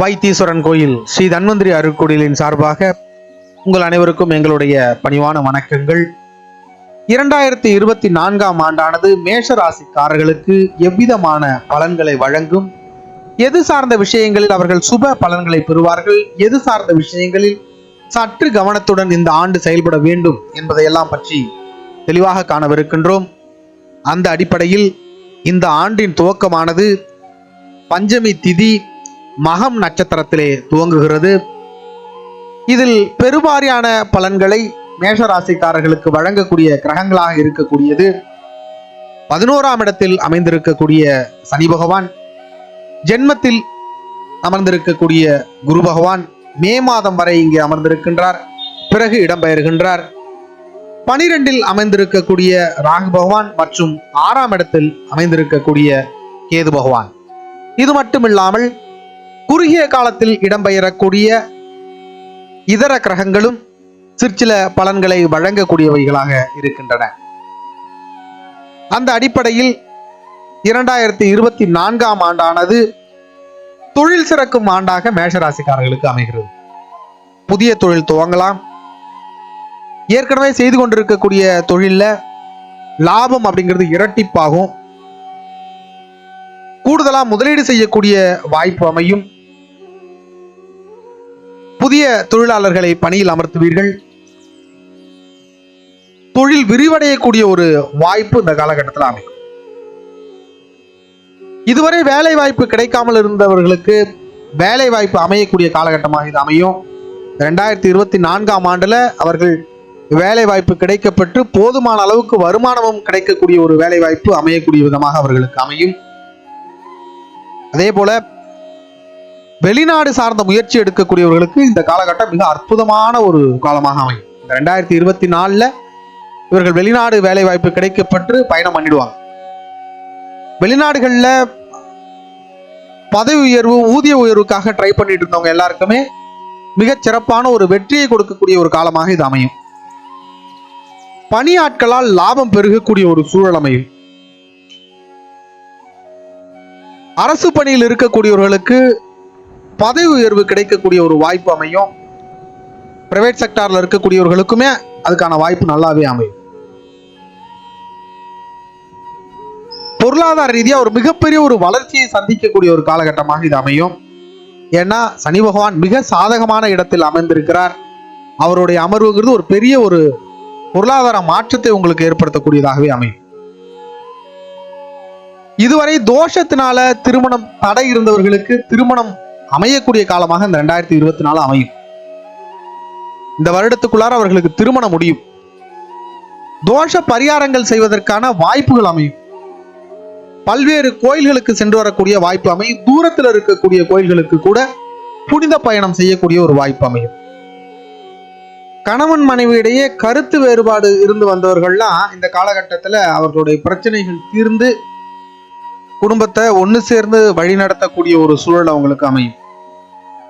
வைத்தீஸ்வரன் கோயில் ஸ்ரீ தன்வந்திரி அருக்குடிலின் சார்பாக உங்கள் அனைவருக்கும் எங்களுடைய பணிவான வணக்கங்கள். இரண்டாயிரத்தி இருபத்தி நான்காம் ஆண்டானது மேஷ ராசிக்காரர்களுக்கு எவ்விதமான பலன்களை வழங்கும்? எது சார்ந்த விஷயங்களில் அவர்கள் சுப பலன்களை பெறுவார்கள்? எது சார்ந்த விஷயங்களில் சற்று கவனத்துடன் இந்த ஆண்டு செயல்பட வேண்டும் என்பதையெல்லாம் பற்றி தெளிவாக காணவிருக்கின்றோம். அந்த அடிப்படையில் இந்த ஆண்டின் துவக்கமானது பஞ்சமி திதி மகம் நட்சத்திரத்திலே துவங்குகிறது. இதில் பெருவாரியான பலன்களை மேஷராசிக்காரர்களுக்கு வழங்கக்கூடிய கிரகங்களாக இருக்கக்கூடியது. பதினோராம் இடத்தில் அமைந்திருக்கக்கூடிய சனி பகவான் ஜென்மத்தில் அமர்ந்திருக்கக்கூடிய குரு பகவான் மே மாதம் வரை இங்கே அமர்ந்திருக்கின்றார் பிறகு இடம்பெயர்கின்றார். பனிரெண்டில் அமைந்திருக்கக்கூடிய ராகு பகவான் மற்றும் ஆறாம் இடத்தில் அமைந்திருக்கக்கூடிய கேது பகவான். இது மட்டுமில்லாமல் குறுகிய காலத்தில் இடம்பெயரக்கூடிய இதர கிரகங்களும் சிற்சில பலன்களை வழங்கக்கூடியவைகளாக இருக்கின்றன. அந்த அடிப்படையில் இரண்டாயிரத்தி இருபத்தி நான்காம் ஆண்டானது தொழில் சிறக்கும் ஆண்டாக மேஷராசிக்காரர்களுக்கு அமைகிறது. புதிய தொழில் துவங்கலாம். ஏற்கனவே செய்து கொண்டிருக்கக்கூடிய தொழில்ல லாபம் அப்படிங்கிறது இரட்டிப்பாகும். கூடுதலா முதலீடு செய்யக்கூடிய வாய்ப்பு அமையும். புதிய தொழிலாளர்களை பணியில் அமர்த்துவீர்கள். தொழில் விரிவடையக்கூடிய ஒரு வாய்ப்பு இந்த காலகட்டத்தில் அமையும். இதுவரை வேலை வாய்ப்பு கிடைக்காமல் இருந்தவர்களுக்கு வேலை வாய்ப்பு அமையக்கூடிய காலகட்டமாக இது அமையும். ரெண்டாயிரத்தி இருபத்தி நான்காம் ஆண்டுல அவர்கள் வேலை வாய்ப்பு கிடைக்கப்பட்டு போதுமான அளவுக்கு வருமானமும் கிடைக்கக்கூடிய ஒரு வேலை வாய்ப்பு அமையக்கூடிய விதமாக அவர்களுக்கு அமையும். அதே போல வெளிநாடு சார்ந்த முயற்சி எடுக்கக்கூடியவர்களுக்கு இந்த காலகட்டம் மிக அற்புதமான ஒரு காலமாக அமையும். இந்த ரெண்டாயிரத்தி இருபத்தி நாலில் இவர்கள் வெளிநாடு வேலை வாய்ப்பு கிடைக்கப்பட்டு பயணம் பண்ணிடுவாங்க. வெளிநாடுகளில் பதவி உயர்வு ஊதிய உயர்வுக்காக ட்ரை பண்ணிட்டு இருந்தவங்க எல்லாருக்குமே மிகச் சிறப்பான ஒரு வெற்றியை கொடுக்கக்கூடிய ஒரு காலமாக இது அமையும். பணியாட்களால் லாபம் பெருகக்கூடிய ஒரு சூழல் அமையும். அரசு பணியில் இருக்கக்கூடியவர்களுக்கு பதவி உயர்வு கிடைக்கக்கூடிய ஒரு வாய்ப்பு அமையும். பிரைவேட் செக்டாரில் இருக்கக்கூடியவர்களுக்குமே அதுக்கான வாய்ப்பு நல்லாவே அமையும். பொருளாதார ரீதியா ஒரு மிகப்பெரிய ஒரு வளர்ச்சியை சந்திக்கக்கூடிய ஒரு காலகட்டமாக இது அமையும். ஏன்னா சனி பகவான் மிக சாதகமான இடத்தில் அமைந்திருக்கிறார் அவருடைய அமர்வுங்கிறது ஒரு பெரிய ஒரு பொருளாதார மாற்றத்தை உங்களுக்கு ஏற்படுத்தக்கூடியதாகவே அமையும். இதுவரை தோஷத்தினால திருமணம் தடை இருந்தவர்களுக்கு திருமணம் அமையக்கூடிய காலமாக இந்த ரெண்டாயிரத்தி இருபத்தி நாலு அமையும். இந்த வருடத்துக்குள்ளார அவர்களுக்கு திருமணம் முடியும். தோஷ பரிகாரங்கள் செய்வதற்கான வாய்ப்புகள் அமையும். பல்வேறு கோயில்களுக்கு சென்று வரக்கூடிய வாய்ப்பு அமையும். தூரத்தில் இருக்கக்கூடிய கோயில்களுக்கு கூட புனித பயணம் செய்யக்கூடிய ஒரு வாய்ப்பு அமையும். கணவன் மனைவியிடையே கருத்து வேறுபாடு இருந்து வந்தவர்கள்லாம் இந்த காலகட்டத்தில் அவர்களுடைய பிரச்சனைகள் தீர்ந்து குடும்பத்தை ஒன்று சேர்ந்து வழிநடத்தக்கூடிய ஒரு சூழல் அவங்களுக்கு அமையும்.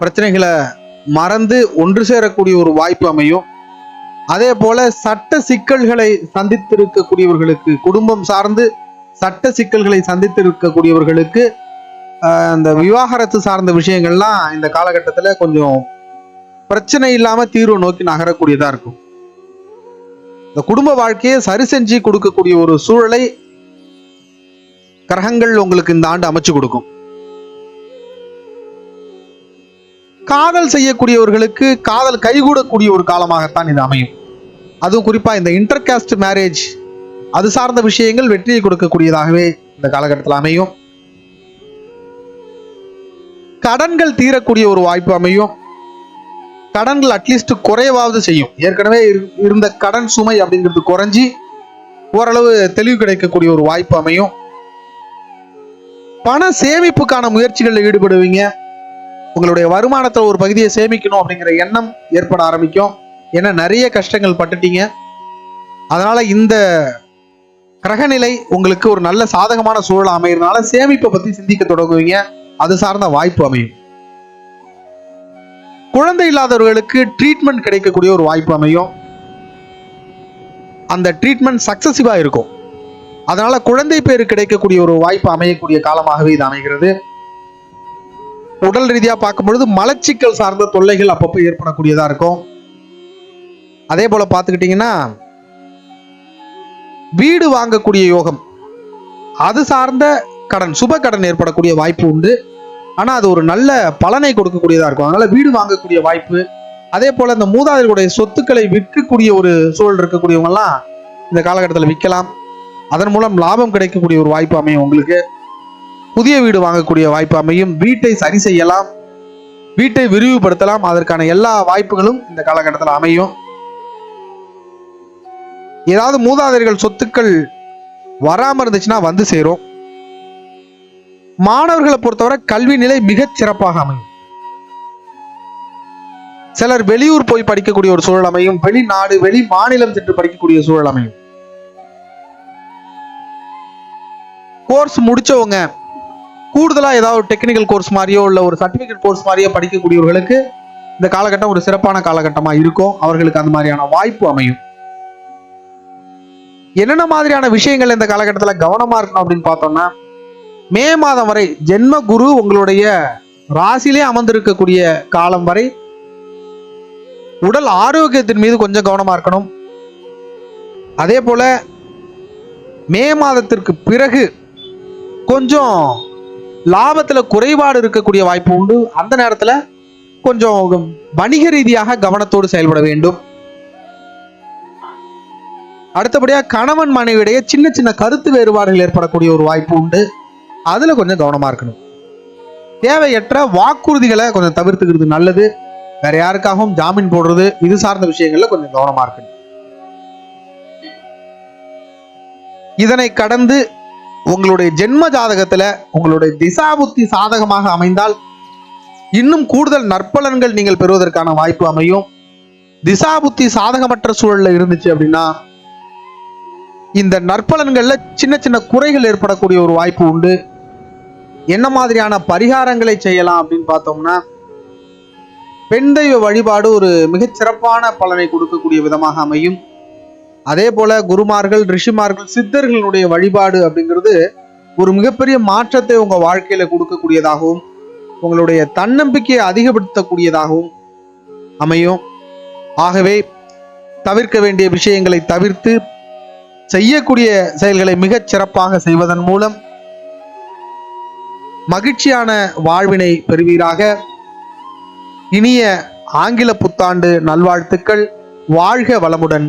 பிரச்சனைகளை மறந்து ஒன்று சேரக்கூடிய ஒரு வாய்ப்பு அமையும். அதே போல சட்ட சிக்கல்களை சந்தித்திருக்கக்கூடியவர்களுக்கு குடும்பம் சார்ந்து சட்ட சிக்கல்களை சந்தித்திருக்கக்கூடியவர்களுக்கு அந்த விவாகரத்து சார்ந்த விஷயங்கள்லாம் இந்த காலகட்டத்தில் கொஞ்சம் பிரச்சனை இல்லாமல் தீர்வு நோக்கி நகரக்கூடியதாக இருக்கும். இந்த குடும்ப வாழ்க்கையை சரி செஞ்சு கொடுக்கக்கூடிய ஒரு சூழலை கிரகங்கள் உங்களுக்கு இந்த ஆண்டு அமைச்சு கொடுக்கும். காதல் செய்யக்கூடியவர்களுக்கு காதல் கைகூடக்கூடிய ஒரு காலமாகத்தான் இது அமையும். அதுவும் குறிப்பா இந்த இன்டர்காஸ்ட் மேரேஜ் அது சார்ந்த விஷயங்கள் வெற்றியை கொடுக்கக்கூடியதாகவே இந்த காலகட்டத்தில் அமையும். கடன்கள் தீரக்கூடிய ஒரு வாய்ப்பு அமையும். கடன்கள் அட்லீஸ்ட் குறைவாவது செய்யும். ஏற்கனவே இரு- இருந்த கடன் சுமை அப்படிங்கிறது குறைஞ்சி ஓரளவு தெளிவு கிடைக்கக்கூடிய ஒரு வாய்ப்பு அமையும். பண சேமிப்புக்கான முயற்சிகளில் ஈடுபடுவீங்க. உங்களுடைய வருமானத்தில் ஒரு பகுதியை சேமிக்கணும் அப்படிங்கிற எண்ணம் ஏற்பட ஆரம்பிக்கும். ஏன்னா நிறைய கஷ்டங்கள் பட்டுட்டீங்க. அதனால இந்த கிரகநிலை உங்களுக்கு ஒரு நல்ல சாதகமான சூழல் அமைகிறதுனால சேமிப்பை பத்தி சிந்திக்க தொடங்குவீங்க. அது சார்ந்த வாய்ப்பு அமையும். குழந்தை இல்லாதவர்களுக்கு ட்ரீட்மெண்ட் கிடைக்கக்கூடிய ஒரு வாய்ப்பு அமையும். அந்த ட்ரீட்மெண்ட் சக்சசிவா இருக்கும். அதனால குழந்தை பேர் கிடைக்கக்கூடிய ஒரு வாய்ப்பு அமையக்கூடிய காலமாகவே இது அமைகிறது. உடல் ரீதியா பார்க்கும் பொழுது மலச்சிக்கல் சார்ந்த தொல்லைகள் அப்பப்போ ஏற்படக்கூடியதா இருக்கும். அதே போல பார்த்துக்கிட்டிங்கன்னா வீடு வாங்கக்கூடிய யோகம் அது சார்ந்த கடன் சுப கடன் ஏற்படக்கூடிய வாய்ப்பு உண்டு. ஆனால் அது ஒரு நல்ல பலனை கொடுக்கக்கூடியதாக இருக்கும். அதனால வீடு வாங்கக்கூடிய வாய்ப்பு அதே போல இந்த மூதாதையர்களுடைய சொத்துக்களை விற்கக்கூடிய ஒரு சூழல் இருக்கக்கூடியவங்கெல்லாம் இந்த காலகட்டத்தில் விற்கலாம். அதன் மூலம் லாபம் கிடைக்கக்கூடிய ஒரு வாய்ப்பு அமையும் உங்களுக்கு. புதிய வீடு வாங்கக்கூடிய வாய்ப்பு அமையும். வீட்டை சரி செய்யலாம். வீட்டை விரிவுபடுத்தலாம். அதற்கான எல்லா வாய்ப்புகளும் இந்த காலகட்டத்தில் அமையும். ஏதாவது மூதாதையர்கள் சொத்துக்கள் வராம இருந்துச்சுன்னா வந்து சேரும். மாணவர்களை பொறுத்தவரை கல்வி நிலை மிகச் சிறப்பாக அமையும். சிலர் வெளியூர் போய் படிக்கக்கூடிய ஒரு சூழல் அமையும். வெளிநாடு வெளி மாநிலம் சென்று படிக்கக்கூடிய சூழல் அமையும். கோர்ஸ் முடிச்சவங்க கூடுதலா ஏதாவது ஒரு டெக்னிக்கல் கோர்ஸ் மாதிரியோ இல்ல ஒரு சர்டிபிகேட் கோர்ஸ் மாதிரியோ படிக்கக்கூடியவர்களுக்கு இந்த காலகட்டம் ஒரு சிறப்பான காலகட்டமா இருக்கும். அவர்களுக்கு அந்த மாதிரியான வாய்ப்பு அமையும். என்னென்ன மாதிரியான விஷயங்கள் இந்த காலகட்டத்தில் கவனமா இருக்கணும் அப்படின்னு பார்த்தோம்னா மே மாதம் வரை ஜென்ம குரு உங்களுடைய ராசிலே அமர்ந்திருக்கக்கூடிய காலம் வரை உடல் ஆரோக்கியத்தின் மீது கொஞ்சம் கவனமா இருக்கணும். அதே போல மே மாதத்திற்கு பிறகு கொஞ்சம் லாபத்துல குறைபாடு இருக்கக்கூடிய வாய்ப்பு உண்டு. அந்த நேரத்துல கொஞ்சம் வணிக ரீதியாக கவனத்தோடு செயல்பட வேண்டும். அடுத்தபடியா கணவன் மனைவியிடையே சின்ன சின்ன கருத்து வேறுபாடுகள் ஏற்படக்கூடிய ஒரு வாய்ப்பு உண்டு. அதுல கொஞ்சம் கவனமா இருக்கணும். தேவையற்ற வாக்குறுதிகளை கொஞ்சம் தவிர்த்துக்கிறது நல்லது. வேற யாருக்காகவும் ஜாமீன் போடுறது இது சார்ந்த விஷயங்கள்ல கொஞ்சம் கவனமா இருக்கணும். இதனை கடந்து உங்களுடைய ஜென்ம ஜாதகத்துல உங்களுடைய திசாபுத்தி சாதகமாக அமைந்தால் இன்னும் கூடுதல் நற்பலன்கள் நீங்கள் பெறுவதற்கான வாய்ப்பு அமையும். திசாபுத்தி சாதகமற்ற சூழல்ல இருந்துச்சு அப்படின்னா இந்த நற்பலன்கள்ல சின்ன சின்ன குறைகள் ஏற்படக்கூடிய ஒரு வாய்ப்பு உண்டு. என்ன மாதிரியான பரிகாரங்களை செய்யலாம் அப்படின்னு பார்த்தோம்னா பெண் தெய்வ வழிபாடு ஒரு மிகச் சிறப்பான பலனை கொடுக்கக்கூடிய விதமாக அமையும். அதே போல குருமார்கள் ரிஷிமார்கள் சித்தர்களுடைய வழிபாடு அப்படிங்கிறது ஒரு மிகப்பெரிய மாற்றத்தை உங்க வாழ்க்கையில கொடுக்கக்கூடியதாகவும் உங்களுடைய தன்னம்பிக்கையை அதிகப்படுத்தக்கூடியதாகவும் அமையும். ஆகவே தவிர்க்க வேண்டிய விஷயங்களை தவிர்த்து செய்யக்கூடிய செயல்களை மிகச் சிறப்பாக செய்வதன் மூலம் மகிழ்ச்சியான வாழ்வினை பெறுவீராக. இனிய ஆங்கில புத்தாண்டு நல்வாழ்த்துக்கள். வாழ்க வளமுடன்.